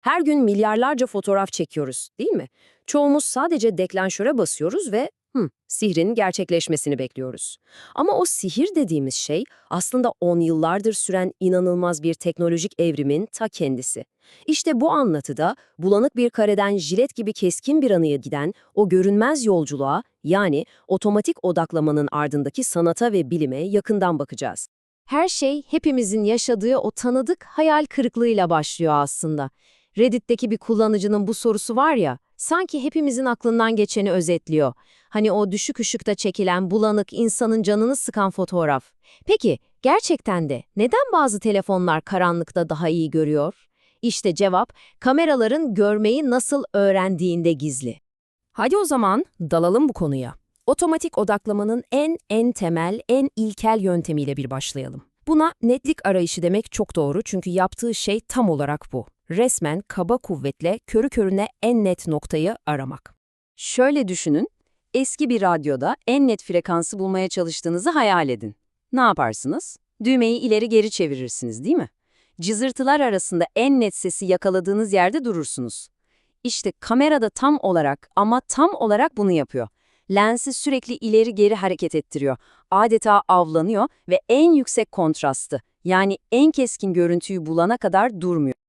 Her gün milyarlarca fotoğraf çekiyoruz, değil mi? Çoğumuz sadece deklanşöre basıyoruz ve hı, sihrin gerçekleşmesini bekliyoruz. Ama o sihir dediğimiz şey aslında on yıllardır süren inanılmaz bir teknolojik evrimin ta kendisi. İşte bu anlatıda bulanık bir kareden jilet gibi keskin bir anıya giden o görünmez yolculuğa yani otomatik odaklamanın ardındaki sanata ve bilime yakından bakacağız. Her şey hepimizin yaşadığı o tanıdık hayal kırıklığıyla başlıyor aslında. Reddit'teki bir kullanıcının bu sorusu var ya, sanki hepimizin aklından geçeni özetliyor. Hani o düşük ışıkta çekilen bulanık insanın canını sıkan fotoğraf. Peki, gerçekten de neden bazı telefonlar karanlıkta daha iyi görüyor? İşte cevap, kameraların görmeyi nasıl öğrendiğinde gizli. Hadi o zaman dalalım bu konuya. Otomatik odaklamanın en en temel, en ilkel yöntemiyle bir başlayalım. Buna netlik arayışı demek çok doğru çünkü yaptığı şey tam olarak bu. Resmen kaba kuvvetle körü körüne en net noktayı aramak. Şöyle düşünün, eski bir radyoda en net frekansı bulmaya çalıştığınızı hayal edin. Ne yaparsınız? Düğmeyi ileri geri çevirirsiniz değil mi? Cızırtılar arasında en net sesi yakaladığınız yerde durursunuz. İşte kamerada tam olarak ama tam olarak bunu yapıyor. Lensi sürekli ileri geri hareket ettiriyor. Adeta avlanıyor ve en yüksek kontrastı yani en keskin görüntüyü bulana kadar durmuyor.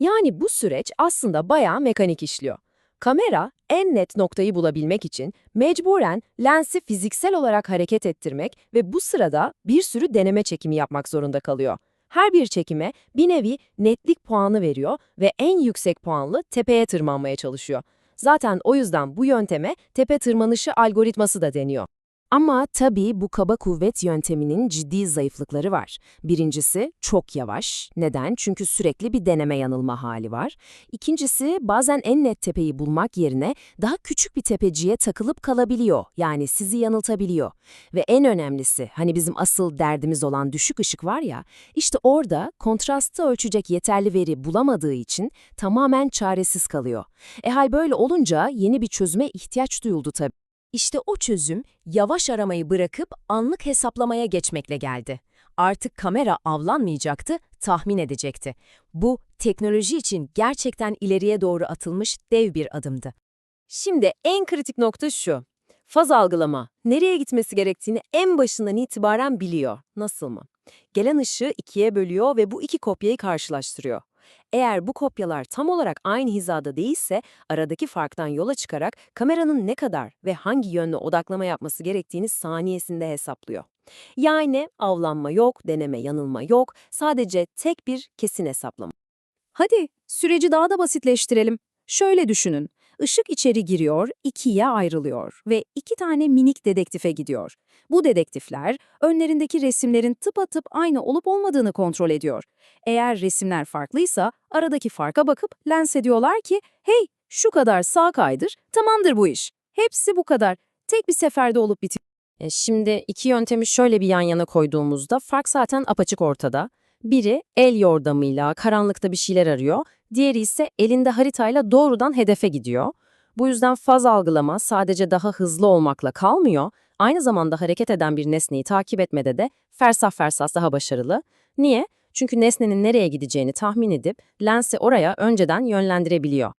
Yani bu süreç aslında bayağı mekanik işliyor. Kamera en net noktayı bulabilmek için mecburen lensi fiziksel olarak hareket ettirmek ve bu sırada bir sürü deneme çekimi yapmak zorunda kalıyor. Her bir çekime bir nevi netlik puanı veriyor ve en yüksek puanlı tepeye tırmanmaya çalışıyor. Zaten o yüzden bu yönteme tepe tırmanışı algoritması da deniyor. Ama tabii bu kaba kuvvet yönteminin ciddi zayıflıkları var. Birincisi çok yavaş. Neden? Çünkü sürekli bir deneme yanılma hali var. İkincisi bazen en net tepeyi bulmak yerine daha küçük bir tepeciye takılıp kalabiliyor. Yani sizi yanıltabiliyor. Ve en önemlisi hani bizim asıl derdimiz olan düşük ışık var ya, işte orada kontrastı ölçecek yeterli veri bulamadığı için tamamen çaresiz kalıyor. E hal böyle olunca yeni bir çözüme ihtiyaç duyuldu tabii. İşte o çözüm yavaş aramayı bırakıp anlık hesaplamaya geçmekle geldi. Artık kamera avlanmayacaktı, tahmin edecekti. Bu teknoloji için gerçekten ileriye doğru atılmış dev bir adımdı. Şimdi en kritik nokta şu. Faz algılama, nereye gitmesi gerektiğini en başından itibaren biliyor. Nasıl mı? Gelen ışığı ikiye bölüyor ve bu iki kopyayı karşılaştırıyor. Eğer bu kopyalar tam olarak aynı hizada değilse aradaki farktan yola çıkarak kameranın ne kadar ve hangi yönde odaklama yapması gerektiğini saniyesinde hesaplıyor. Yani avlanma yok, deneme yanılma yok, sadece tek bir kesin hesaplama. Hadi süreci daha da basitleştirelim. Şöyle düşünün. Işık içeri giriyor, ikiye ayrılıyor ve iki tane minik dedektife gidiyor. Bu dedektifler önlerindeki resimlerin tıpatıp aynı olup olmadığını kontrol ediyor. Eğer resimler farklıysa aradaki farka bakıp lens ediyorlar ki hey şu kadar sağ kaydır tamamdır bu iş. Hepsi bu kadar. Tek bir seferde olup bitiyor. E, şimdi iki yöntemi şöyle bir yan yana koyduğumuzda fark zaten apaçık ortada. Biri el yordamıyla karanlıkta bir şeyler arıyor, diğeri ise elinde haritayla doğrudan hedefe gidiyor. Bu yüzden faz algılama sadece daha hızlı olmakla kalmıyor, aynı zamanda hareket eden bir nesneyi takip etmede de fersah fersah daha başarılı. Niye? Çünkü nesnenin nereye gideceğini tahmin edip lensi oraya önceden yönlendirebiliyor.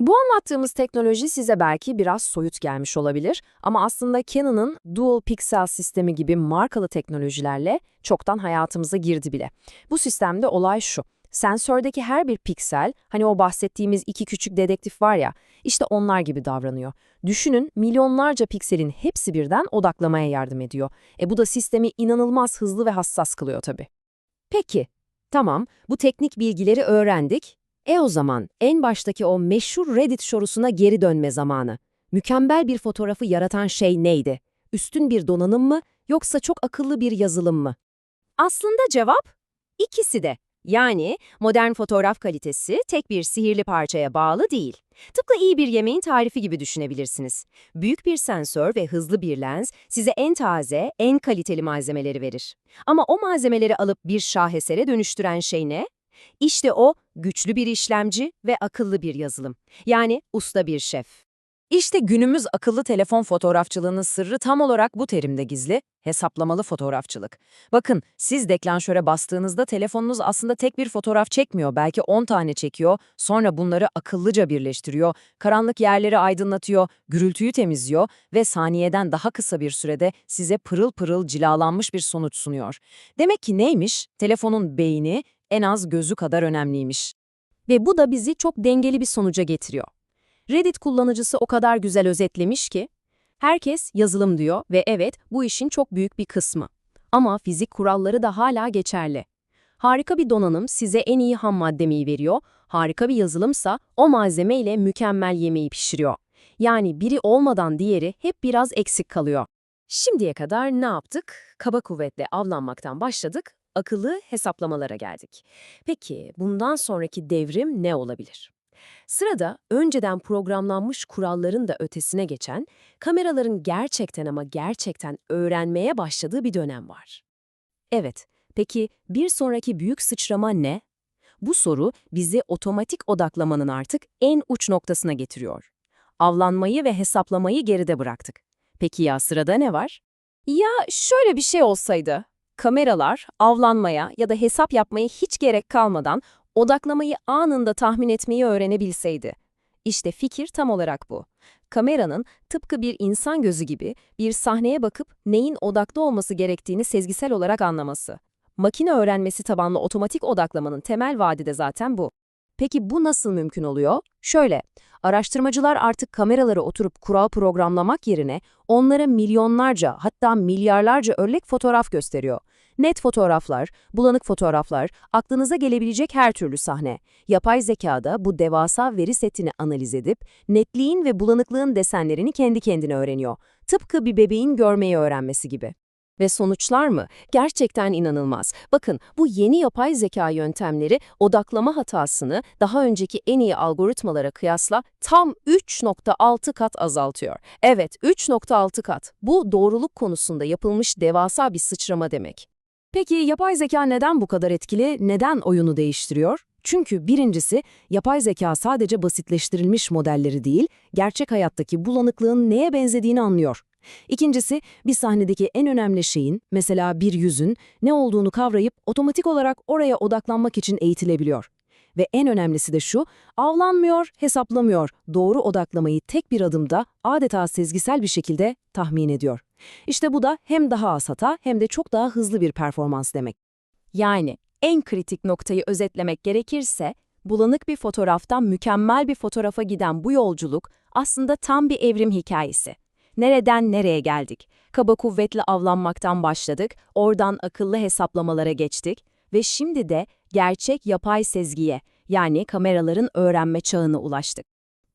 Bu anlattığımız teknoloji size belki biraz soyut gelmiş olabilir ama aslında Canon'ın Dual Pixel sistemi gibi markalı teknolojilerle çoktan hayatımıza girdi bile. Bu sistemde olay şu. Sensördeki her bir piksel, hani o bahsettiğimiz iki küçük dedektif var ya, işte onlar gibi davranıyor. Düşünün milyonlarca pikselin hepsi birden odaklamaya yardım ediyor. E bu da sistemi inanılmaz hızlı ve hassas kılıyor tabii. Peki, tamam bu teknik bilgileri öğrendik. E o zaman en baştaki o meşhur Reddit sorusuna geri dönme zamanı. Mükemmel bir fotoğrafı yaratan şey neydi? Üstün bir donanım mı yoksa çok akıllı bir yazılım mı? Aslında cevap ikisi de. Yani modern fotoğraf kalitesi tek bir sihirli parçaya bağlı değil. Tıpkı iyi bir yemeğin tarifi gibi düşünebilirsiniz. Büyük bir sensör ve hızlı bir lens size en taze, en kaliteli malzemeleri verir. Ama o malzemeleri alıp bir şahesere dönüştüren şey ne? İşte o güçlü bir işlemci ve akıllı bir yazılım. Yani usta bir şef. İşte günümüz akıllı telefon fotoğrafçılığının sırrı tam olarak bu terimde gizli, hesaplamalı fotoğrafçılık. Bakın, siz deklanşöre bastığınızda telefonunuz aslında tek bir fotoğraf çekmiyor, belki 10 tane çekiyor, sonra bunları akıllıca birleştiriyor, karanlık yerleri aydınlatıyor, gürültüyü temizliyor ve saniyeden daha kısa bir sürede size pırıl pırıl cilalanmış bir sonuç sunuyor. Demek ki neymiş? Telefonun beyni en az gözü kadar önemliymiş. Ve bu da bizi çok dengeli bir sonuca getiriyor. Reddit kullanıcısı o kadar güzel özetlemiş ki, herkes yazılım diyor ve evet bu işin çok büyük bir kısmı. Ama fizik kuralları da hala geçerli. Harika bir donanım size en iyi ham maddeyi veriyor, harika bir yazılımsa o malzemeyle mükemmel yemeği pişiriyor. Yani biri olmadan diğeri hep biraz eksik kalıyor. Şimdiye kadar ne yaptık? Kaba kuvvetle avlanmaktan başladık, akıllı hesaplamalara geldik. Peki bundan sonraki devrim ne olabilir? Sırada önceden programlanmış kuralların da ötesine geçen, kameraların gerçekten ama gerçekten öğrenmeye başladığı bir dönem var. Evet, peki bir sonraki büyük sıçrama ne? Bu soru bizi otomatik odaklamanın artık en uç noktasına getiriyor. Avlanmayı ve hesaplamayı geride bıraktık. Peki ya sırada ne var? Ya şöyle bir şey olsaydı, kameralar avlanmaya ya da hesap yapmaya hiç gerek kalmadan odaklamayı anında tahmin etmeyi öğrenebilseydi. İşte fikir tam olarak bu. Kameranın tıpkı bir insan gözü gibi bir sahneye bakıp neyin odaklı olması gerektiğini sezgisel olarak anlaması. Makine öğrenmesi tabanlı otomatik odaklamanın temel vaadi de zaten bu. Peki bu nasıl mümkün oluyor? Şöyle, araştırmacılar artık kameraları oturup kural programlamak yerine onlara milyonlarca hatta milyarlarca örnek fotoğraf gösteriyor. Net fotoğraflar, bulanık fotoğraflar, aklınıza gelebilecek her türlü sahne. Yapay zekada bu devasa veri setini analiz edip netliğin ve bulanıklığın desenlerini kendi kendine öğreniyor. Tıpkı bir bebeğin görmeyi öğrenmesi gibi. Ve sonuçlar mı? Gerçekten inanılmaz. Bakın bu yeni yapay zeka yöntemleri odaklama hatasını daha önceki en iyi algoritmalara kıyasla tam 3.6 kat azaltıyor. Evet 3.6 kat. Bu doğruluk konusunda yapılmış devasa bir sıçrama demek. Peki yapay zeka neden bu kadar etkili, neden oyunu değiştiriyor? Çünkü birincisi, yapay zeka sadece basitleştirilmiş modelleri değil, gerçek hayattaki bulanıklığın neye benzediğini anlıyor. İkincisi, bir sahnedeki en önemli şeyin, mesela bir yüzün, ne olduğunu kavrayıp otomatik olarak oraya odaklanmak için eğitilebiliyor. Ve en önemlisi de şu, avlanmıyor, hesaplamıyor, doğru odaklamayı tek bir adımda adeta sezgisel bir şekilde tahmin ediyor. İşte bu da hem daha az hata hem de çok daha hızlı bir performans demek. Yani en kritik noktayı özetlemek gerekirse, bulanık bir fotoğraftan mükemmel bir fotoğrafa giden bu yolculuk aslında tam bir evrim hikayesi. Nereden nereye geldik? Kaba kuvvetli avlanmaktan başladık, oradan akıllı hesaplamalara geçtik ve şimdi de gerçek yapay sezgiye, yani kameraların öğrenme çağına ulaştık.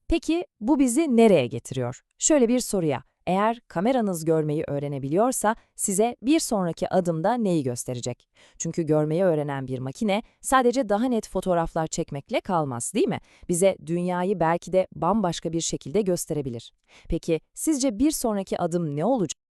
Peki bu bizi nereye getiriyor? Şöyle bir soruya. Eğer kameranız görmeyi öğrenebiliyorsa size bir sonraki adımda neyi gösterecek? Çünkü görmeyi öğrenen bir makine sadece daha net fotoğraflar çekmekle kalmaz değil mi? Bize dünyayı belki de bambaşka bir şekilde gösterebilir. Peki sizce bir sonraki adım ne olacak?